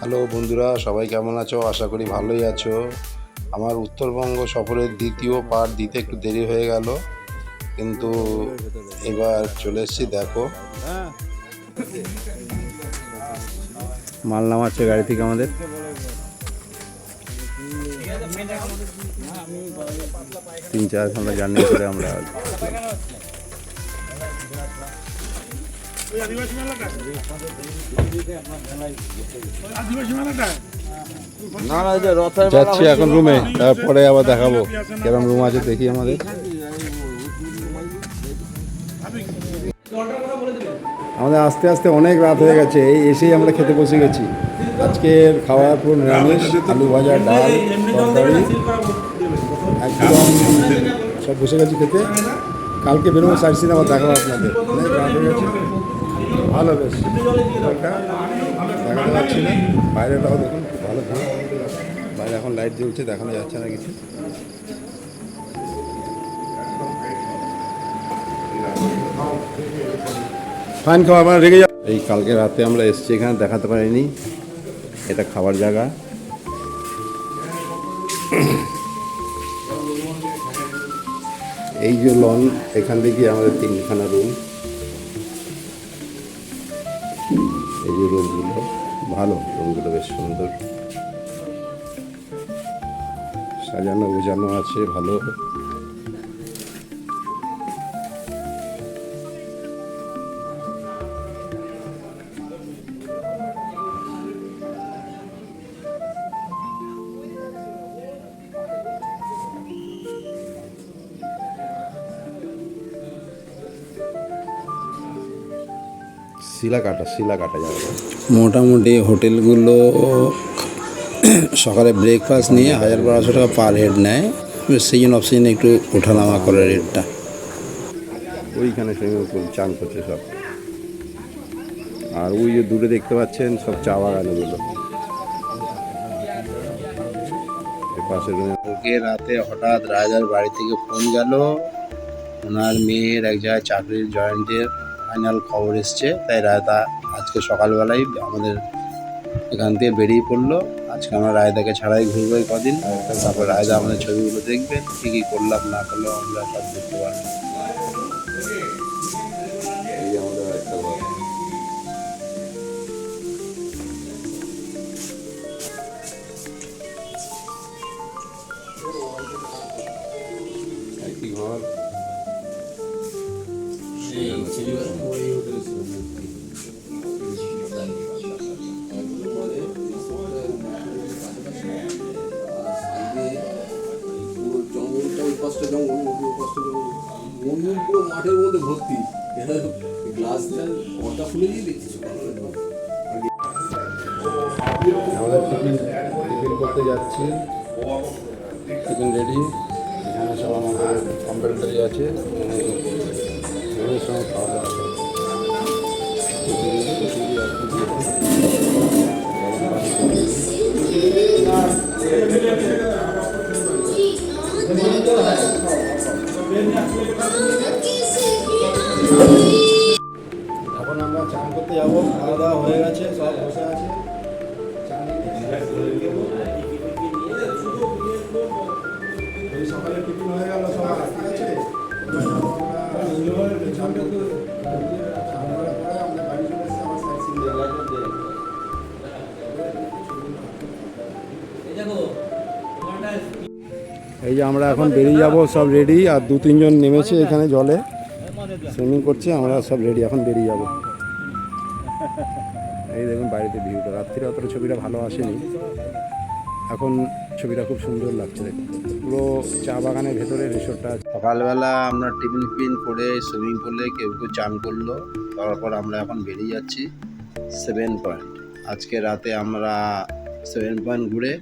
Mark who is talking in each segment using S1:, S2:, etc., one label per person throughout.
S1: Hello বন্ধুরা, সবাই কেমন আছো? আশা করি ভালোই আছো। আমার উত্তরবঙ্গ সফরের দ্বিতীয় পার্ট দিতে একটু দেরি হয়ে গেল, কিন্তু এবার চলে এসেছি, দেখো। মাল নামাচ্ছে গাড়ি থেকে আমাদের। তিন চার ঘণ্টা জার্নি করে আমরা যাচ্ছি এখন রুমে তারপরে আবার দেখাবো কেরম রুম আছে দেখি আমাদের। আমাদের আস্তে আস্তে অনেক রাত হয়ে গেছে এই এসেই আমরা খেতে বসে গেছি। আজকের খাওয়া পুরো নিরামিষ আলু ভাজা ডাল তরকারি একদম সব বসে গেছি খেতে। কালকে বেরোবো সাইড সিনেমা দেখাবো আপনাদের। অনেক রাত হয়ে গেছে। ভালো বেশ। ওটা দেখাতে পারছি না বাইরেটাও দেখুন, ভালো ভিউ বাইরে এখন লাইট জ্বলছে দেখানো যাচ্ছে না কিছু। ফাইন খাওয়া আমরা রেগে যাও এই কালকে রাতে আমরা এসছি এখানে, দেখাতে পারিনি। এটা খাবার জায়গা। এই যে লন এখান থেকে আমাদের তিনখানা রুম যে রোগগুলো ভালো রোগগুলো বেশ সুন্দর। সাজানো গোছানো আছে ভালো। শিলা কাটা শিলা কাটা যাবে।
S2: মোটামুটি হোটেলগুলো সকালে ব্রেকফাস্ট নিয়ে হাজার বারোশো টাকা পার হেড নেয়। সিজন অফ সিজনে একটু ওঠানামা করে রেটটা
S1: ওইখানে সুইমিং পুল চান করছে সব। আর ওই যে দূরে দেখতে পাচ্ছেন সব চা বাগান এগুলো এর পাশে রুমে
S2: কালকে রাতে হঠাৎ রাজার বাড়ি থেকে ফোন গেল। ওনার মেয়ের এক জায়গায় চাকরির জয়েন্টের। ফাইনাল খবর এসছে, তাই রায়দা আজকে সকালবেলায় আমাদের এখান থেকে বেরিয়ে পড়ল। আজকে আমরা রায়দাকে ছাড়াই ঘুরবো কদিন। তারপর রায়দা আমাদের ছবিগুলো দেখবেন কী কী করলাম, না করলাম, আমরা সব দেখতে পারব।
S3: ভর্তি গ্লাস ঘরটা খুলে দিয়ে দেখছি
S1: আমাদের টিফিন টিফিন করতে যাচ্ছি। টিফিন রেডি সব আমাদের আছে। আছে। খিচুড়ি, এখন আমরা চান করতে যাব খাওয়া দাওয়া হয়ে গেছে সব বসে আছে। সকালে টিফিন হয়ে গেল সবার ঠিক আছে আমরা বাড়ি চলে এসেছি আমার সাইড সিন এই যে আমরা এখন বেরিয়ে যাব সব রেডি আর দু তিনজন নেমেছে এখানে জলে। সুইমিং করছে, আমরা সব রেডি এখন বেরিয়ে যাব। এই দেখুন বাড়িতে ভিউটা। রাত্রিরে অতটা ছবিটা ভালো আসেনি। এখন ছবিটা খুব সুন্দর লাগছে পুরো চা বাগানের ভেতরে রিসোর্টটা
S2: সকালবেলা আমরা টিফিন ফিফিন করে সুইমিং পুলে কেউ কেউ চান করল। তারপর আমরা এখন বেরিয়ে যাচ্ছি সেভেন পয়েন্ট আজকে রাতে আমরা সেভেন পয়েন্ট ঘুরে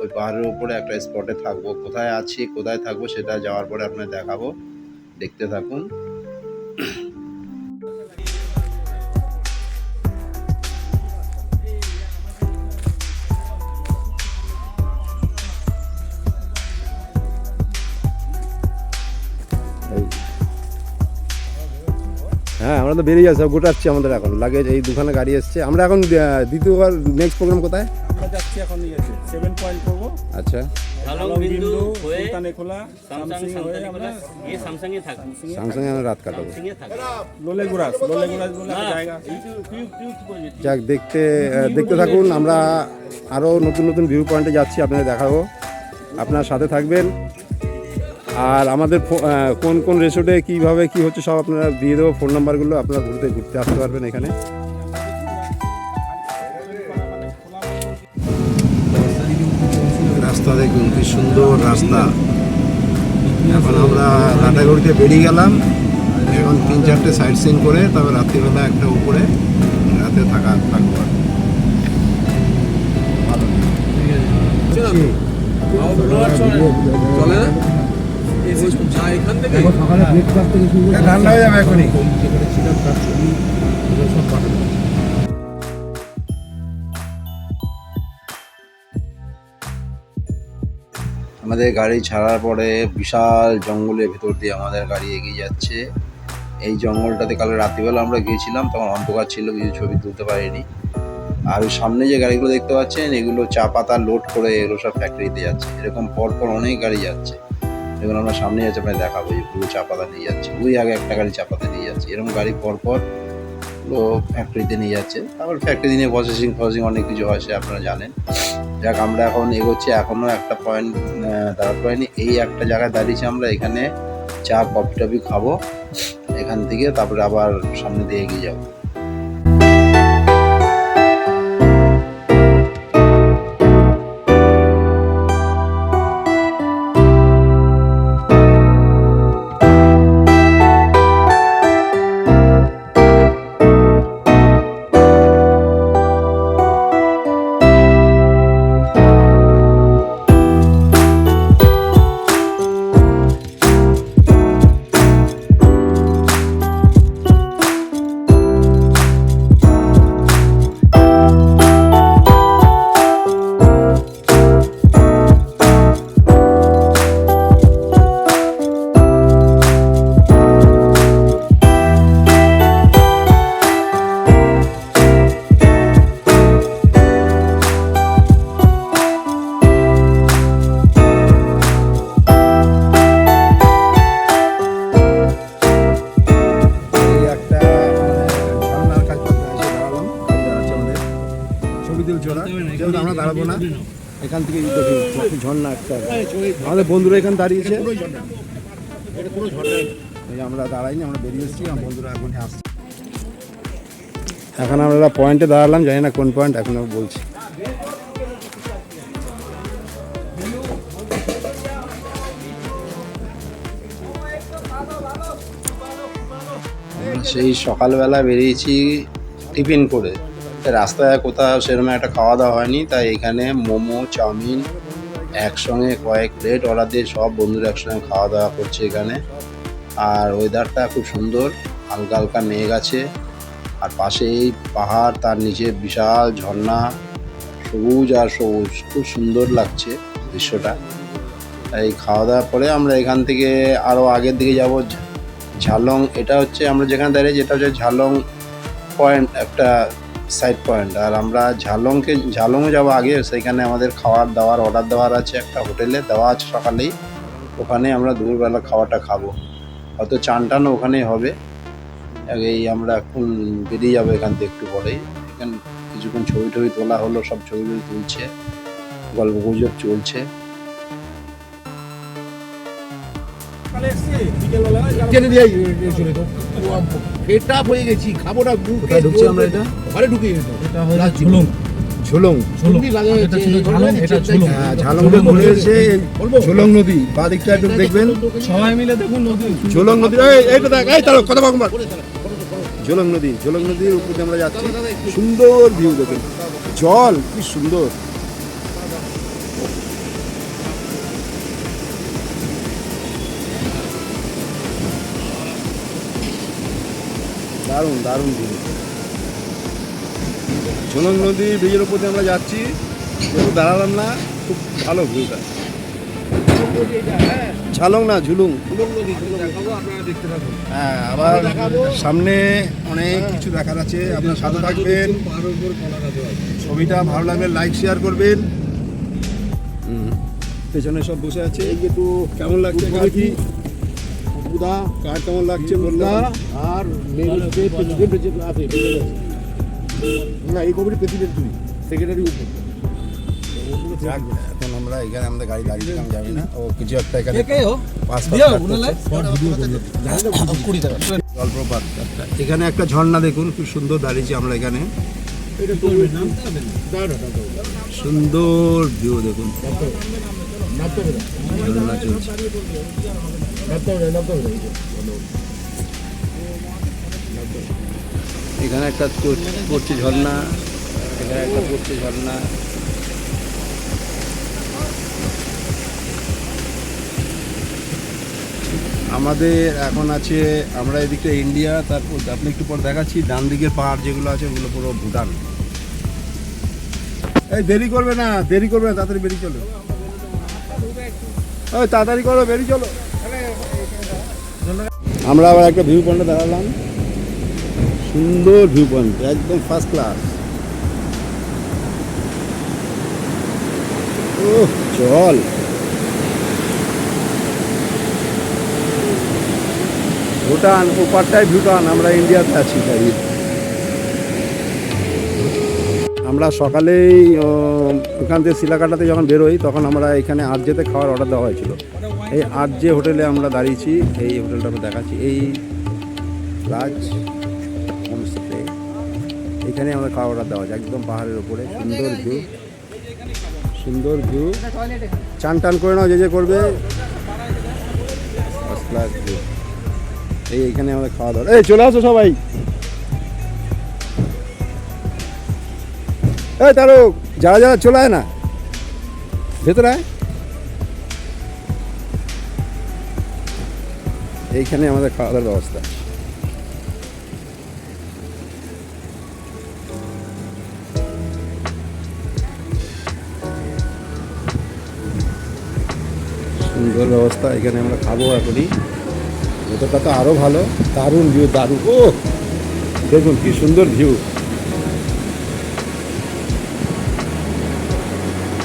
S2: ওই পাহাড়ের উপরে একটা স্পটে থাকব। কোথায় আছি, কোথায় থাকব সেটা যাওয়ার পরে আপনার দেখাবো। দেখতে থাকুন।
S1: আমরা তো বেরিয়ে যাচ্ছি গোটাচ্ছি আমাদের এখন। লাগেজ এই দুখানে গাড়ি এসছে। আমরা এখন দ্বিতীয়বার নেক্সট প্রোগ্রাম কোথায়?
S4: আমরা যাচ্ছি এখন সেভেন পয়েন্ট করব।
S1: আচ্ছা।
S5: স্যামসাং
S4: আমরা
S1: রাত কাটাবো। যাক দেখতে দেখতে থাকুন। আমরা আরও নতুন নতুন ভিউ পয়েন্টে যাচ্ছি আপনাদের দেখাবো। আপনার সাথে থাকবেন। আর আমাদের ফো- কোন কোন রেসোর্টে কীভাবে কী হচ্ছে সব আপনারা দিয়ে দেবো ফোন নাম্বারগুলো আপনারা ঘুরতে ঘুরতে আসতে পারবেন এখানে। রাস্তা দেখুন কি সুন্দর রাস্তা। এখন আমরা লাটাগুড়িতে বেরিয়ে গেলাম। এখন তিন চারটে সাইড সিন করে তবে রাত্রিবেলা একটা উপরে রাতে থাকা থাকব আর কি।
S3: চলে না?
S2: আমাদের গাড়ি ছাড়ার পরে বিশাল জঙ্গলের ভেতর দিয়ে আমাদের গাড়ি এগিয়ে যাচ্ছে। এই জঙ্গলটাতে কাল রাত্রিবেলা আমরা গিয়েছিলাম, তখন অন্ধকার ছিল, কিছু ছবি তুলতে পারিনি। আর সামনে যে গাড়িগুলো দেখতে পাচ্ছেন, এগুলো চা পাতা লোড করে এগুলো সব ফ্যাক্টরিতে যাচ্ছে। এরকম পর পর অনেক গাড়ি যাচ্ছে। এগুলো আমরা সামনে যাচ্ছে আপনার দেখাবো যে পুরো চা পাতা নিয়ে যাচ্ছে। ওই আগে একটা গাড়ি চা পাতা নিয়ে যাচ্ছে। এরকম গাড়ি পর পর ফ্যাক্টরিতে নিয়ে যাচ্ছে। তারপর ফ্যাক্টরি নিয়ে প্রসেসিং ফসেসিং অনেক কিছু হয়, সে আপনারা জানেন। যাক, আমরা এখন এগোচ্ছি। এখনও একটা পয়েন্ট দাঁড়াতে পারিনি। এই একটা জায়গায় দাঁড়িয়েছি আমরা। এখানে চা কফি টফি খাব। এখান থেকে তারপরে আবার সামনে দিয়ে এগিয়ে যাব।
S1: আমাদের বন্ধুরা এখানে দাঁড়িয়েছে। আমরা দাঁড়াইনি আমরা বেরিয়ে এসেছি আমার বন্ধুরা এখন আসছে। এখন আমরা পয়েন্টে দাঁড়ালাম জানি না কোন পয়েন্ট এখন বলছি।
S2: সেই সকালবেলা বেরিয়েছি টিফিন করে। রাস্তায় কোথাও সেরকম একটা খাওয়া দাওয়া হয়নি তাই এখানে মোমো চাউমিন একসঙ্গে কয়েক প্লেট অর্ডার দিয়ে সব বন্ধুরা একসঙ্গে খাওয়া দাওয়া করছে এখানে। আর ওয়েদারটা খুব সুন্দর, হালকা হালকা মেঘ আছে। আর পাশে এই পাহাড়, তার নিচে বিশাল ঝর্ণা, সবুজ আর সবুজ, খুব সুন্দর লাগছে দৃশ্যটা। তাই খাওয়া দাওয়ার পরে আমরা এখান থেকে আরও আগের দিকে যাব। ঝালং, এটা হচ্ছে আমরা যেখানে দাঁড়িয়ে, যেটা হচ্ছে ঝালং পয়েন্ট একটা সাইড পয়েন্ট আর আমরা ঝালংকে ঝালংয়ে যাব আগে। সেখানে আমাদের খাওয়ার দাওয়ার অর্ডার দেওয়ার আছে একটা হোটেলে। দেওয়া আছে সকালেই। ওখানে আমরা দুপুরবেলা খাওয়াটা খাব। হয়তো চান টান ওখানেই হবে। এই আমরা এখন বেরিয়ে যাব এখান থেকে একটু পরেই। এখানে কিছুক্ষণ ছবি টবি তোলা হলো, সব ছবি তুলছে। গল্প গুজব চলছে।
S3: টেনে দিয়ে ফেটা হয়ে গেছি খাব না
S1: ঢুকছি আমরা এটা?
S3: ঘরে ঢুকে যেত
S6: এটা হলো ঝুলুং।
S1: ঝুলং।
S6: ঝালং।
S1: হ্যাঁ ঝুলং। নদী বা দিকটা একটু দেখবেন।
S6: সবাই মিলে দেখুন নদী।
S1: ঝুলং নদী। এইটা দেখ এই তাহলে কথা বলব ঝুলং নদী ঝুলং নদীর উপর আমরা যাচ্ছি। সুন্দর ভিউ দেখুন। জল কি সুন্দর। দারুণ দারুণ ভিউ ঝুলং নদীর ব্রিজের উপর দিয়ে আমরা যাচ্ছি কেউ দাঁড়ালাম না খুব ভালো ভিউটা। ঝালং না ঝুলুং।
S3: নদী
S1: হ্যাঁ আবার সামনে অনেক কিছু দেখার আছে আপনার সাথে থাকবেন। ছবিটা ভালো লাগলে লাইক শেয়ার করবেন। পেছনে সব বসে আছে। এই একটু কেমন লাগছে কার কি
S3: বুদা
S1: কার কেমন লাগছে বললাম
S3: আর মেন হচ্ছে প্রেসিডেন্ট আছে না এই কমিটির প্রেসিডেন্ট তুই সেক্রেটারি উপর।
S1: এখন আমরা এখানে আমাদের গাড়ি দাঁড়িয়ে দিলাম যাবি না। ও কিছু একটা এখানে জলপ্রপাত। এখানে একটা ঝর্ণা দেখুন খুব সুন্দর দাঁড়িয়েছি আমরা এখানে। সুন্দর ভিউ দেখুন। ঝর্ণা চলছে। এখানে একটা পড়ছে ঝর্ণা, এখানে একটা পড়ছে ঝর্ণা। আমাদের এখন আছে, আমরা এদিকে ইন্ডিয়া, তারপর আপনি একটু পর দেখাচ্ছি, ডান দিকের পাহাড় যেগুলো আছে, ওগুলো পুরো ভুটান। এই দেরি করবে না, দেরি করবে না, তাড়াতাড়ি বেরিয়ে চলো। তাড়াতাড়ি করো, বেরিয়ে চলো। আমরা আবার একটা ভিউ পয়েন্টে দাঁড়ালাম। সুন্দর ভিউ পয়েন্ট একদম ফার্স্ট ক্লাস ও জল। ভুটান, ওপারটায় ভুটান, আমরা ইন্ডিয়াতে আছি তাই। আমরা সকালেই ওখান থেকে শিলাকাটাতে যখন বেরোই, তখন আমরা এখানে আরজেতে খাওয়ার অর্ডার দেওয়া হয়েছিল। এই আরজে হোটেলে আমরা দাঁড়িয়েছি, এই হোটেলটা আমরা দেখাচ্ছি। এই রাজ এখানে আমাদের খাওয়া অর্ডার দেওয়া আছে একদম পাহাড়ের উপরে। সুন্দর ভিউ সুন্দর ভিউ চান টান করে নাও, যে যে করবে। এই এখানে আমাদের খাওয়া দাওয়া এই চলে আসো সবাই। এই তারক, যারা যারা চলে আয় না। ভেতরে এইখানে আমাদের খাওয়া দাওয়ার ব্যবস্থা। সুন্দর ব্যবস্থা, এখানে আমরা খাব এখনই। ভেতরটা তো আরও ভালো। দারুণ ভিউ দারুণ। ও দেখুন কি সুন্দর ভিউ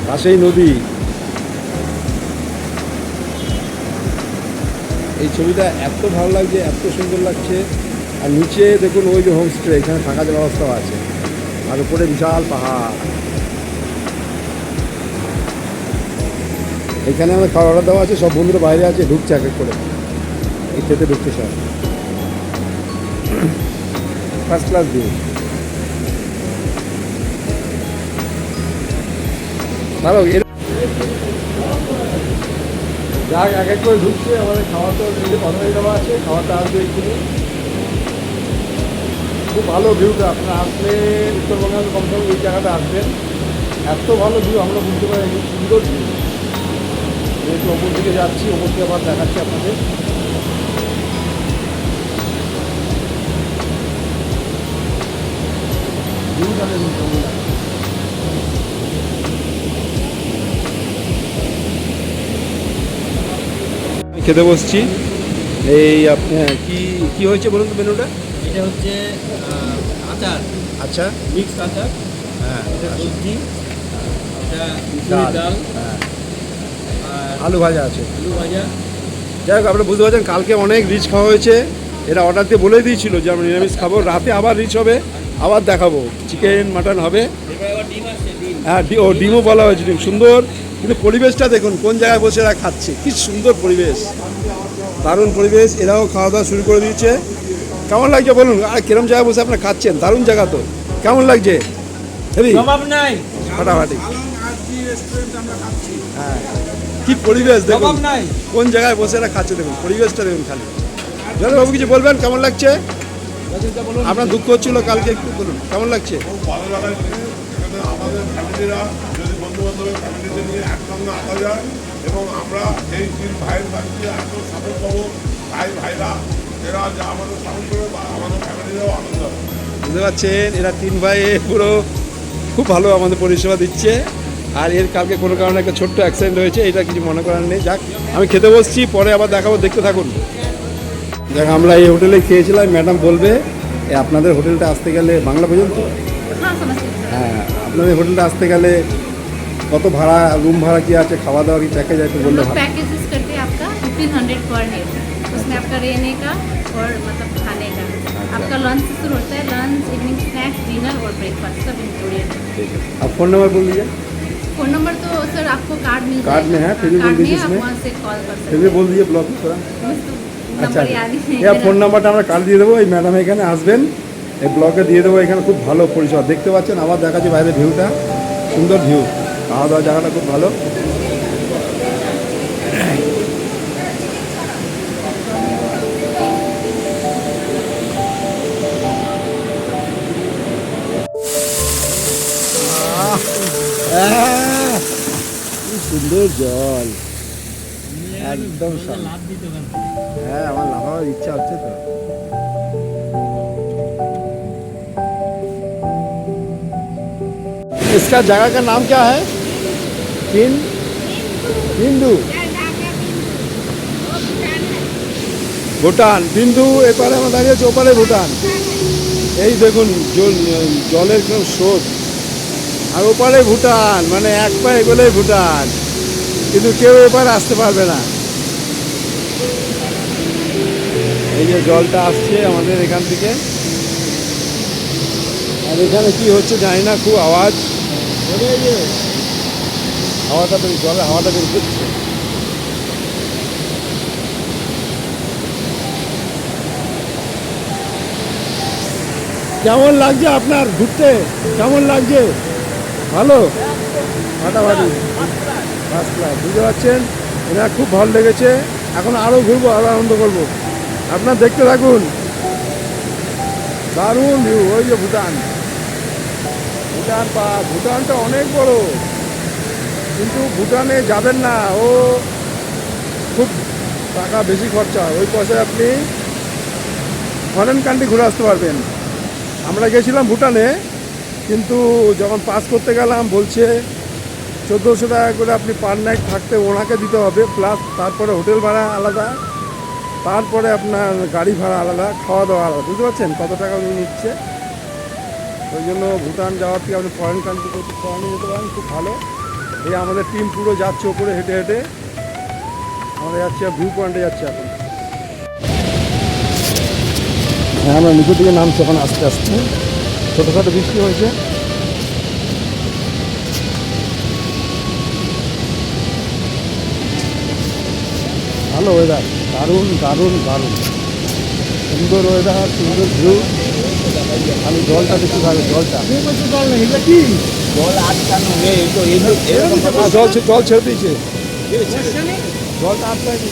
S1: পাশেই নদী। এই ছবিটা এত ভালো লাগছে, এত সুন্দর লাগছে। আর নিচে দেখুন ওই যে হোমস্টে এখানে থাকার ব্যবস্থাও আছে। আর উপরে বিশাল পাহাড়। এখানে আমার খাওয়া অর্ডার দেওয়া আছে, সব বন্ধুরা বাইরে আছে, ঢুকছে এক এক করে। এই খেতে ঢুকছে সব। ফার্স্ট ক্লাস ভিউ ভালো, এর যাক, এক এক করে ঢুকছে, আমাদের খাওয়া তো কথাই দেওয়া আছে, খাওয়াটা আসবে এক্ষুনি। খুব ভালো ভিউটা আপনারা আসলে উত্তরবঙ্গে কমসে কম এই জায়গাটা আসবেন। এত ভালো ভিউ আমরা বুঝতে পারি সুন্দর ভিউ যেহেতু ওপর দিকে যাচ্ছি ওপর থেকে আবার দেখাচ্ছি আপনাদের। খেতে বসছি। এই আপনি কি কি হয়েছে বলুন তো মেনুটা?
S5: এটা হচ্ছে আচার।
S1: আচ্ছা।
S5: মিক্স আচার।
S1: হ্যাঁ
S5: এটা সবজি এটা
S1: ডাল। হ্যাঁ। আলু ভাজা আছে।
S5: আলু ভাজা।
S1: যাই হোক আপনারা বুঝতে পারছেন কালকে অনেক রিচ খাওয়া হয়েছে। এরা অর্ডার দিয়ে বলে দিয়েছিল যে আমরা নিরামিষ খাব। রাতে আবার রিচ হবে আবার দেখাবো। চিকেন মাটন হবে।
S5: এবার ডিম
S1: হ্যাঁ ও ডিমও বলা হয়েছে ডিম সুন্দর। কিন্তু পরিবেশটা দেখুন কোন জায়গায় বসে এরা খাচ্ছে? কি সুন্দর পরিবেশ। দারুণ পরিবেশ এরাও খাওয়া দাওয়া শুরু করে দিয়েছে। কেমন লাগছে বলুন? আর কিরম জায়গায় বসে আপনারা খাচ্ছেন? দারুণ জায়গা তো। কেমন লাগছে? হেবি ফাটাফাটি। হ্যাঁ। কি পরিবেশ দেখুন। কোন জায়গায় বসে এরা খাচ্ছে দেখুন পরিবেশটা দেখুন খালি। বাবু কিছু বলবেন? কেমন লাগছে? আপনার দুঃখ হচ্ছিল কালকে একটু বলুন কেমন লাগছে?
S7: খুব ভালো লাগাচ্ছে আমাদের ফ্যামিলিরা যদি বন্ধু বান্ধবের ফ্যামিলিতে নিয়ে একসঙ্গে আসা যায় এবং আমরা এই তিন ভাইয়ের বাড়িতে এত সাপোর্ট পাবো ভাই ভাইরা এরা যে আমাদের সাপোর্ট করবে বা আমাদের ফ্যামিলিরাও আনন্দ।
S1: বুঝতে পারছেন? এরা তিন ভাই পুরো খুব ভালো আমাদের পরিষেবা দিচ্ছে। আর এর কালকে কোনো কারণে একটা ছোট্ট অ্যাক্সিডেন্ট হয়েছে এটা কিছু মনে করার নেই যাক আমি খেতে বসছি পরে আবার দেখাবো দেখতে থাকুন দেখ আমরা এই হোটেলে খেয়েছিলাম ম্যাডাম বলবে এ আপনাদের হোটেলটা আসতে গেলে বাংলা পর্যন্ত
S8: हाँ समझती हूँ
S1: হ্যাঁ আপনাদের হোটেলটা আসতে গেলে কত ভাড়া রুম ভাড়া কি আছে খাওয়া দাওয়া কি প্যাকেজ আছে বললে
S8: लोग
S1: ভালো
S8: पैकेजेस करते हैं आपका फिफ्टीन हंड्रेड पर हेड उसमें आपका रहने का और मतलब खाने का आपका लंच से शुरू होता है लंच इवनिंग स्नैक्स डिनर और ब्रेकफास्ट सब इंक्लूडेड है
S1: ठीक है अब फोन नंबर बोल दीजिए
S8: फ़ोन नंबर तो सर आपको कार्ड मिल
S1: कार्ड में है, फिर भी बोल
S8: कार्ड में
S1: दीजिए
S8: आप
S1: इसमें।
S8: वहाँ से कॉल कर सकते
S1: फिर भी बोल दीजिए ब्लॉक में थोड़ा
S8: बस तो
S1: আচ্ছা
S8: नंबर याद ही नहीं
S1: এর
S8: है
S1: ফোন নাম্বারটা আমরা কাল দিয়ে দেবো এই ম্যাডাম এখানে আসবেন এই ব্লকে দিয়ে দেবো এখানে খুব ভালো পরিষেবা দেখতে পাচ্ছেন আবার দেখাচ্ছি বাইরের ভিউটা সুন্দর ভিউ খাওয়া দাওয়া জায়গাটা খুব ভালো সুন্দর জল একদম শান্ত হ্যাঁ আমার লাফাবার ইচ্ছা হচ্ছে তো इसका जगह का नाम क्या है हिंद हिंदू ভুটান বিন্দু এপারে আমরা দাঁড়িয়ে আছি ওপারে ভুটান এই দেখুন জল- জলের কোন স্রোত আর ওপারে ভুটান মানে এক পায়ে গেলে ভুটান কিন্তু কেউ এপারে আসতে পারবে না। এই যে জলটা আসছে আমাদের এখান থেকে। আর এখানে কি হচ্ছে জানি না, খুব আওয়াজ। হাওয়াটা বের জলের হাওয়াটা বের করছে। কেমন লাগছে আপনার ঘুরতে? কেমন লাগছে? ভালো? ফাটাফাটি। ফার্স্ট ক্লাস বুঝতে পারছেন? এনার খুব ভালো লেগেছে। এখন আরও ঘুরবো আরও আনন্দ করব। আপনার দেখতে থাকুন। দারুণ ভিউ ওই যে ভুটান। ভুটান পা ভুটানটা অনেক বড়। কিন্তু ভুটানে যাবেন না, ও খুব টাকা বেশি খরচা। ওই পয়সায় আপনি ফরেন কান্ট্রি ঘুরে আসতে পারবেন। আমরা গেছিলাম ভুটানে, কিন্তু যখন পাস করতে গেলাম, বলছে চোদ্দোশো টাকা করে আপনি পার নাইট থাকতে ওনাকে দিতে হবে প্লাস তারপরে হোটেল ভাড়া আলাদা, তারপরে আপনার গাড়ি ভাড়া আলাদা খাওয়া দাওয়া আলাদা, বুঝতে পারছেন কত টাকা উনি নিচ্ছে? ওই জন্য ভুটান যাওয়ার থেকে আপনি ফরেন কান্ট্রি করতে ফরেনে যেতে পারেন, খুব ভালো। এই আমাদের টিম পুরো যাচ্ছে ওপরে হেঁটে হেঁটে। আমরা যাচ্ছি ভিউ পয়েন্টে যাচ্ছি এখন। হ্যাঁ আমরা নিচের দিকে নামছি এখন আস্তে আস্তে। ছোটোখাটো বৃষ্টি হয়েছে। ভালো ওয়েদার দারুণ দারুণ দারুণ। সুন্দর ওয়েদার সুন্দর ভিউ খালি জলটা বেশি ভালো জলটা। জল
S5: জল
S1: ছেড়ে দিয়েছে। জলটা আটকায়নি।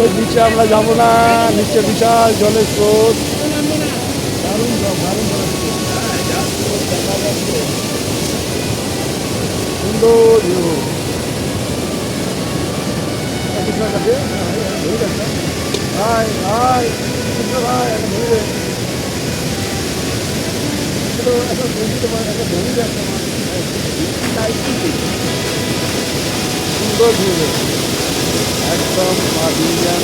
S1: ওই নিচে আমরা যাব না নিচে বিশাল জলের স্রোত। দারুণ দারুণ সুন্দর ভিউ হাই ভাই একটা ধরে। সুন্দর একদম ইন্ডিয়ান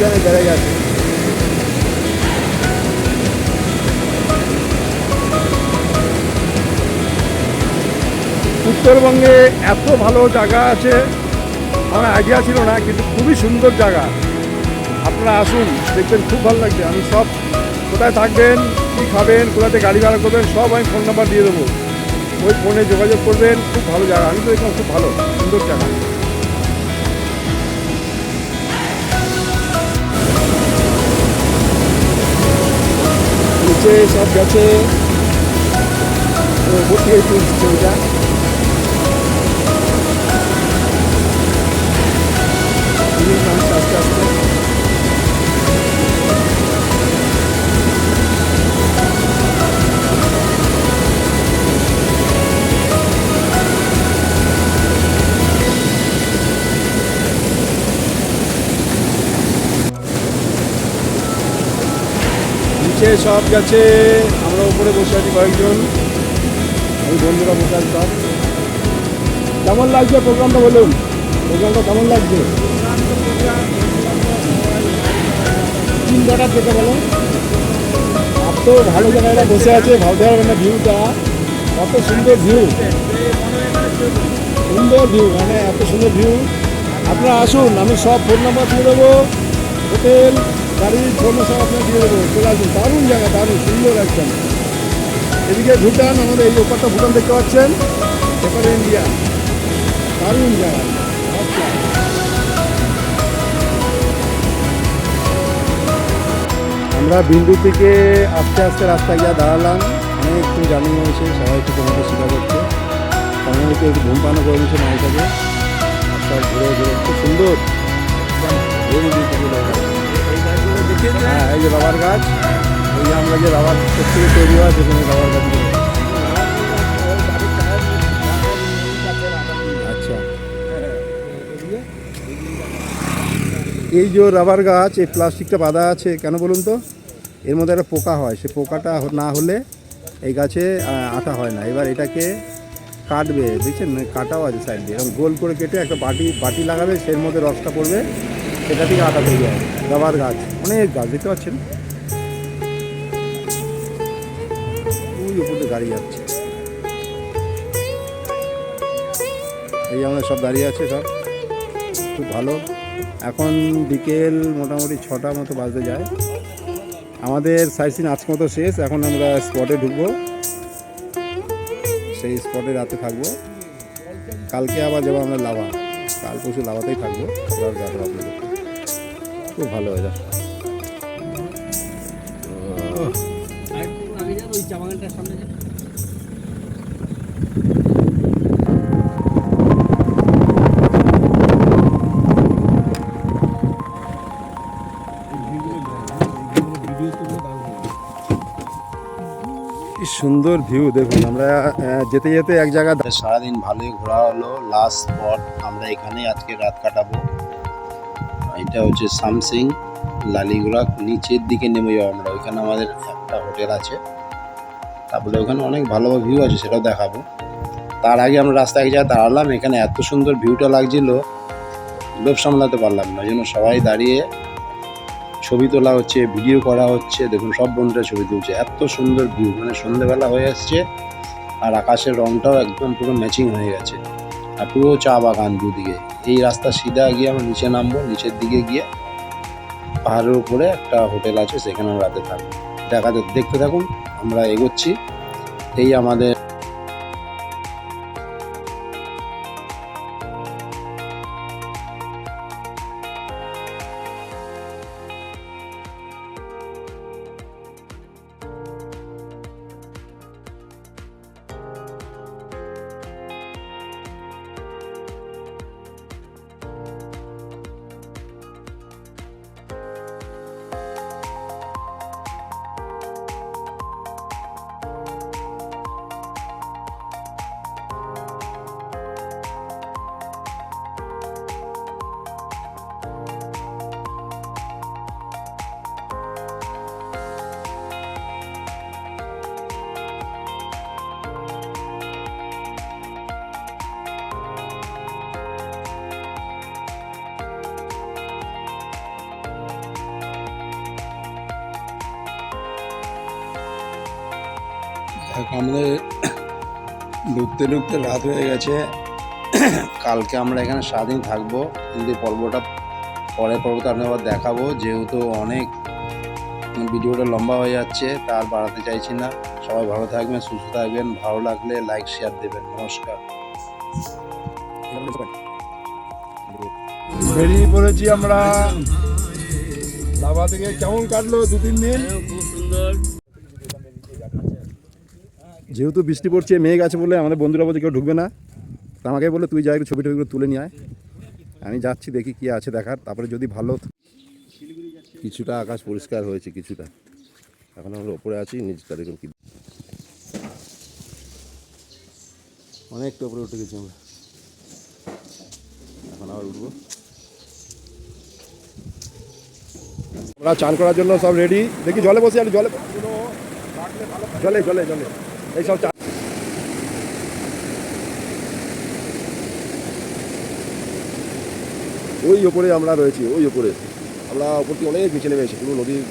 S1: এইখানে বেড়ে গেছে উত্তরবঙ্গে এত ভালো জায়গা আছে, আমার আইডিয়া ছিল না, কিন্তু খুবই সুন্দর জায়গা। আপনারা আসুন, দেখবেন খুব ভালো লাগবে। আমি সব কোথায় থাকবেন, কী খাবেন, কোথাতে গাড়ি ভাড়া করবেন, সব আমি ফোন নাম্বার দিয়ে দেবো। ওই ফোনে যোগাযোগ করবেন, খুব ভালো জায়গা। আমি তো দেখলাম খুব ভালো, সুন্দর জায়গা। নিচে সব গেছে। ভর্তি হয়ে তুলছে ওইটা আস্তে আস্তে সব গেছে। আমরা উপরে বসে আছি কয়েকজন। এই বন্ধুরা বসে আছি সব। কেমন লাগছে প্রোগ্রামটা বলুন? প্রোগ্রামটা কেমন লাগছে? তিন ঘটার থেকে বলো। এত ভালো জায়গায় বসে আছে ভাবতে পারবেন না ভিউটা কত সুন্দর ভিউ সুন্দর ভিউ মানে এত সুন্দর ভিউ আপনারা আসুন, আমি সব ফোন নাম্বার দিয়ে দেবো। হোটেল গাড়ির ফোন সব আপনার দিয়ে দেবো, চলে আসুন। দারুণ জায়গা, দারুণ, সুন্দর একদম। এদিকে ভুটান, আমাদের এই ওপারটা ভুটান দেখতে পাচ্ছেন? এপারে ইন্ডিয়া। দারুণ জায়গা। আমরা বিন্দু থেকে আস্তে আস্তে রাস্তায় গিয়ে দাঁড়ালাম। অনেকক্ষণ জার্নি হয়েছে, সবাই একটু তোমাকে শিকার করছে। সময়কে একটু ঘুম পানো করে দিচ্ছে মাইটাকে সব ঘুরে ঘুরে, খুব সুন্দর। হ্যাঁ এই যে বাবার গাছ, এই যে আমরা যে বাবার থেকে তৈরি হয় সেখানে বাবার গাছগুলো আচ্ছা। এই যে রাবার গাছ, এই প্লাস্টিকটা বাঁধা আছে, কেন বলুন তো? এর মধ্যে একটা পোকা হয়, সে পোকাটা না হলে এই গাছে আটা হয় না। এবার এটাকে কাটবে, দেখছেন? মানে কাটাও আছে সাইড দিয়ে। এরকম গোল করে কেটে একটা বাটি বাটি লাগাবে, সের মধ্যে রসটা পড়বে। সেটা থেকে আটা তৈরি হয় রাবার গাছ, অনেক গাছ, দেখতে পাচ্ছেন? ওই উপর গাড়ি যাচ্ছে। এই আমরা সব দাঁড়িয়ে আছে সব। খুব ভালো। এখন বিকেল মোটামুটি ছটা মতো বাজতে যায়। আমাদের সাইসিন আজকে মতো শেষ। এখন আমরা স্পটে ঢুকবো। সেই স্পটে রাতে থাকব। কালকে আবার যাব আমরা লাভা। কাল পরশু লাভাতেই থাকব। আবার আপনাদের খুব ভালো হয়ে কি সুন্দর ভিউ দেখুন, আমরা যেতে যেতে এক জায়গা
S2: সারাদিন ভালোই ঘোরা হলো লাস্ট স্পট আমরা এখানেই আজকে রাত কাটাবো। এটা হচ্ছে সামসিং, লালিগুড়া, নিচের দিকে নেমে যাব আমরা। ওইখানে আমাদের একটা হোটেল আছে। তারপরে ওখানে অনেক ভালো ভিউ আছে, সেটাও দেখাবো। তার আগে আমরা রাস্তায় এক জায়গায় দাঁড়ালাম, এখানে এত সুন্দর ভিউটা লাগছিল, লোভ সামলাতে পারলাম না। জন্য সবাই দাঁড়িয়ে ছবি তোলা হচ্ছে ভিডিও করা হচ্ছে। দেখুন, সব বন্ধুরা ছবি তুলছে। এত সুন্দর ভিউ মানে সন্ধেবেলা হয়ে আসছে আর আকাশের রংটাও একদম পুরো ম্যাচিং হয়ে গেছে। আর পুরো চা বাগান দুদিকে। এই রাস্তা সিধা গিয়ে আমরা নিচে নামবো, নিচের দিকে গিয়ে পাহাড়ের উপরে একটা হোটেল আছে সেখানে রাতে থাকব। দেখাতে দেখতে থাকুন, আমরা এগোচ্ছি। এই আমাদের আমাদের ঢুকতে ঢুকতে রাত হয়ে গেছে। কালকে আমরা এখানে সারাদিন থাকব। কিন্তু পর্বটা পরের পর্বটা আমি আবার দেখাবো। যেহেতু অনেক ভিডিওটা লম্বা হয়ে যাচ্ছে তার বাড়াতে চাইছি না। সবাই ভালো থাকবেন সুস্থ থাকবেন। ভালো লাগলে লাইক শেয়ার দেবেন। নমস্কার।
S1: বেরিয়ে পড়েছি আমরা। লাভা থেকে কেমন কাটলো দু তিন দিন যেহেতু বৃষ্টি পড়ছে, মেঘ আছে বলে আমাদের বন্ধুরা বলছে কেউ ঢুকবে না। তা আমাকে বলে, তুই যা একটু ছবি টবিগুলো তুলে নিয়ে আয়। আমি যাচ্ছি, দেখি কি আছে দেখার। তারপরে যদি ভালো কিছুটা আকাশ পরিষ্কার হয়েছে কিছুটা, এখন আমরা ওপরে আছি নিচটা দেখুন কি। অনেকটা উপরে উঠে গেছি আমরা। এখন আবার উঠবো। আমরা চান করার জন্য সব রেডি দেখি জলে বসে আর জলে জলে জলে জলে। এই সব চা ওই ওপরে আমরা রয়েছি, ওই ওপরে। আমরা ওপর থেকে অনেক নিচে নেমে এসেছি, পুরো নদীর